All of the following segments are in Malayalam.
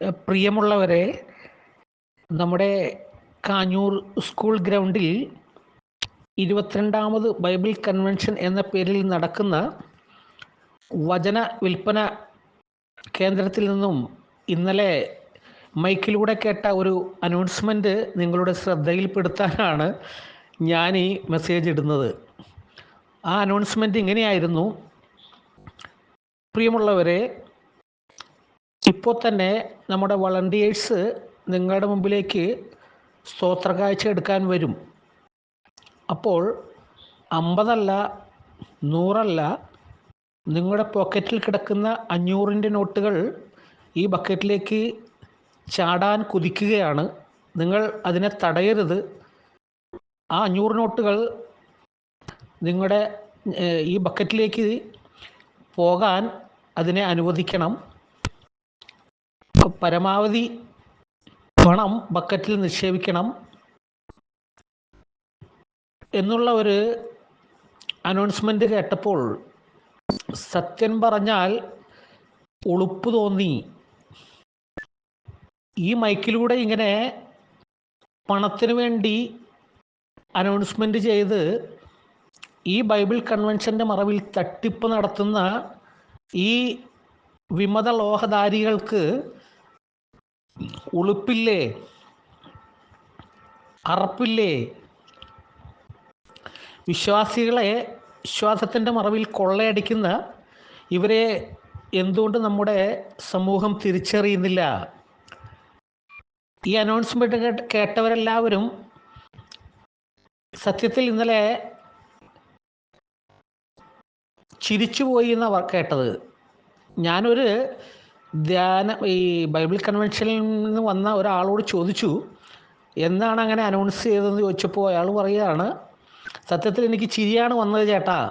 പ്രിയമുള്ളവരെ നമ്മുടെ കാഞ്ഞൂർ സ്കൂൾ ഗ്രൗണ്ടിൽ ഇരുപത്തിരണ്ടാമത് ബൈബിൾ കൺവെൻഷൻ എന്ന പേരിൽ നടക്കുന്ന വചന വിൽപ്പന കേന്ദ്രത്തിൽ നിന്നും ഇന്നലെ മൈക്കിലൂടെ കേട്ട ഒരു അനൗൺസ്മെന്റ് നിങ്ങളുടെ ശ്രദ്ധയിൽപ്പെടുത്താനാണ് ഞാൻ ഈ മെസ്സേജ് ഇടുന്നത്. ആ അനൗൺസ്മെന്റ് ഇങ്ങനെയായിരുന്നു. പ്രിയമുള്ളവരെ ഇപ്പോൾ തന്നെ നമ്മുടെ വളണ്ടിയേഴ്സ് നിങ്ങളുടെ മുമ്പിലേക്ക് സ്തോത്ര കാഴ്ച എടുക്കാൻ വരും. അപ്പോൾ അമ്പതല്ല നൂറല്ല നിങ്ങളുടെ പോക്കറ്റിൽ കിടക്കുന്ന അഞ്ഞൂറിന്റെ നോട്ടുകൾ ഈ ബക്കറ്റിലേക്ക് ചാടാൻ കുതിക്കുകയാണ്. നിങ്ങൾ അതിനെ തടയരുത്. ആ അഞ്ഞൂറ് നോട്ടുകൾ നിങ്ങളുടെ ഈ ബക്കറ്റിലേക്ക് പോകാൻ അതിനെ അനുവദിക്കണം. പരമാവധി പണം ബക്കറ്റിൽ നിക്ഷേപിക്കണം എന്നുള്ള ഒരു അനൗൺസ്മെന്റ് കേട്ടപ്പോൾ സത്യൻ പറഞ്ഞാൽ ഉളുപ്പ് തോന്നി. ഈ മൈക്കിലൂടെ ഇങ്ങനെ പണത്തിന് വേണ്ടി അനൗൺസ്മെന്റ് ചെയ്ത് ഈ ബൈബിൾ കൺവെൻഷന്റെ മറവിൽ തട്ടിപ്പ് നടത്തുന്ന ഈ വിമത ലോഹധാരികൾക്ക് ഉളുപ്പില്ലേ? അറപ്പില്ലേ വിശ്വാസികളെ വിശ്വാസത്തിന്റെ മറവിൽ കൊള്ളയടിക്കുന്ന ഇവരെ എന്തുകൊണ്ട് നമ്മുടെ സമൂഹം തിരിച്ചറിയുന്നില്ല? ഈ അനൗൺസ്മെന്റ് കേട്ട് കേട്ടവരെല്ലാവരും സത്യത്തിൽ ഇന്നലെ ചിരിച്ചുപോയി എന്നാണ് കേട്ടത്. ഞാനൊരു ധ്യാന ഈ ബൈബിൾ കൺവെൻഷനിൽ നിന്ന് വന്ന ഒരാളോട് ചോദിച്ചു എന്താണ് അങ്ങനെ അനൗൺസ് ചെയ്തതെന്ന് ചോദിച്ചപ്പോൾ അയാൾ പറയുകയാണ് സത്യത്തിൽ എനിക്ക് ചിരിയാണ് വന്നത് ചേട്ടാ.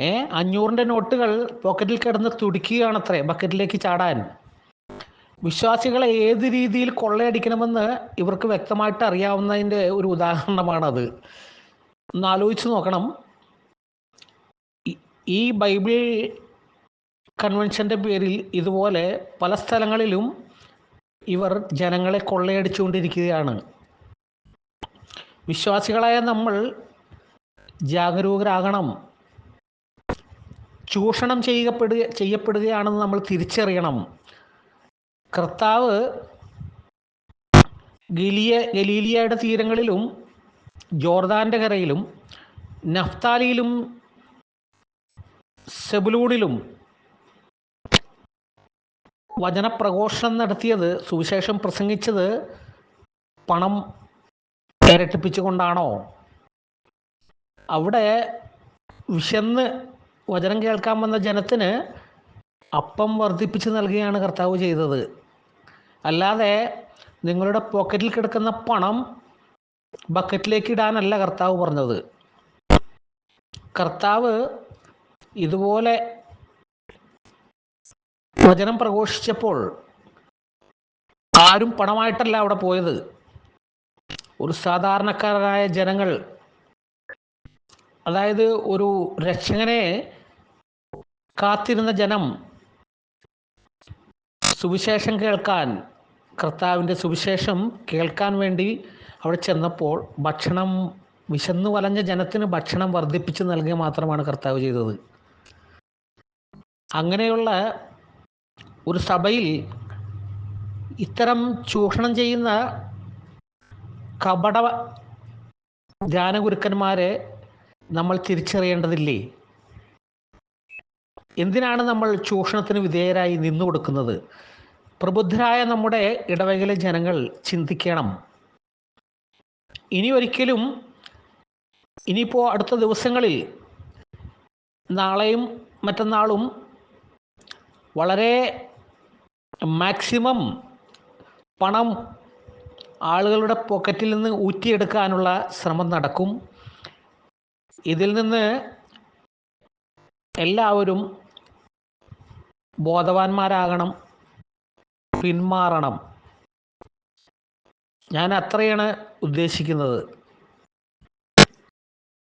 ഏ അഞ്ഞൂറിന്റെ നോട്ടുകൾ പോക്കറ്റിൽ കിടന്ന് തുടിക്കുകയാണത്രേ ബക്കറ്റിലേക്ക് ചാടാൻ. വിശ്വാസികളെ ഏത് രീതിയിൽ കൊള്ളയടിക്കണമെന്ന് ഇവർക്ക് വ്യക്തമായിട്ട് അറിയാവുന്നതിന്റെ ഒരു ഉദാഹരണമാണത്. ഒന്ന് ആലോചിച്ച് നോക്കണം. ഈ- ബൈബിൾ കൺവെൻഷന്റെ പേരിൽ ഇതുപോലെ പല സ്ഥലങ്ങളിലും ഇവർ ജനങ്ങളെ കൊള്ളയടിച്ചുകൊണ്ടിരിക്കുകയാണ്. വിശ്വാസികളായ നമ്മൾ ജാഗരൂകരാകണം. ചൂഷണം ചെയ്യപ്പെടുക ചെയ്യപ്പെടുകയാണെന്ന് നമ്മൾ തിരിച്ചറിയണം. കർത്താവ് ഗലിയ ഗലീലിയയുടെ തീരങ്ങളിലും ജോർദാന്റെ കരയിലും നഫ്താലിയിലും സെബുലൂണിലും വചനപ്രഘോഷണം നടത്തിയത് സുവിശേഷം പ്രസംഗിച്ചത് പണം ഇരട്ടിപ്പിച്ചുകൊണ്ടാണോ? അവിടെ വിശന്ന് വചനം കേൾക്കാൻ വന്ന ജനത്തിന് അപ്പം വർദ്ധിപ്പിച്ച് നൽകുകയാണ് കർത്താവ് ചെയ്തത്. അല്ലാതെ നിങ്ങളുടെ പോക്കറ്റിൽ കിടക്കുന്ന പണം ബക്കറ്റിലേക്ക് ഇടാനല്ല കർത്താവ് പറഞ്ഞത്. കർത്താവ് ഇതുപോലെ വചനം പ്രഘോഷിച്ചപ്പോൾ ആരും പണമായിട്ടല്ല അവിടെ പോയത്. ഒരു സാധാരണക്കാരായ ജനങ്ങൾ അതായത് ഒരു രക്ഷകനെ കാത്തിരുന്ന ജനം സുവിശേഷം കേൾക്കാൻ കർത്താവിന്റെ സുവിശേഷം കേൾക്കാൻ വേണ്ടി അവിടെ ചെന്നപ്പോൾ ഭക്ഷണം വിശന്നു വലഞ്ഞ ജനത്തിന് ഭക്ഷണം വർദ്ധിപ്പിച്ച് നൽകുക മാത്രമാണ് കർത്താവ് ചെയ്തത്. അങ്ങനെയുള്ള ഒരു സഭയിൽ ഇത്തരം ചൂഷണം ചെയ്യുന്ന കപട ധ്യാനഗുരുക്കന്മാരെ നമ്മൾ തിരിച്ചറിയേണ്ടതില്ലേ? എന്തിനാണ് നമ്മൾ ചൂഷണത്തിന് വിധേയരായി നിന്നു കൊടുക്കുന്നത്? പ്രബുദ്ധരായ നമ്മുടെ ഇടവകയിലെ ജനങ്ങൾ ചിന്തിക്കണം. ഇനി ഒരിക്കലും ഇനിയിപ്പോൾ അടുത്ത ദിവസങ്ങളിൽ നാളെയും മറ്റന്നാളും വളരെ മാക്സിമം പണം ആളുകളുടെ പോക്കറ്റിൽ നിന്ന് ഊറ്റിയെടുക്കാനുള്ള ശ്രമം നടക്കും. ഇതിൽ നിന്ന് എല്ലാവരും ബോധവാന്മാരാകണം പിന്മാറണം. ഞാൻ അത്രയാണ് ഉദ്ദേശിക്കുന്നത്.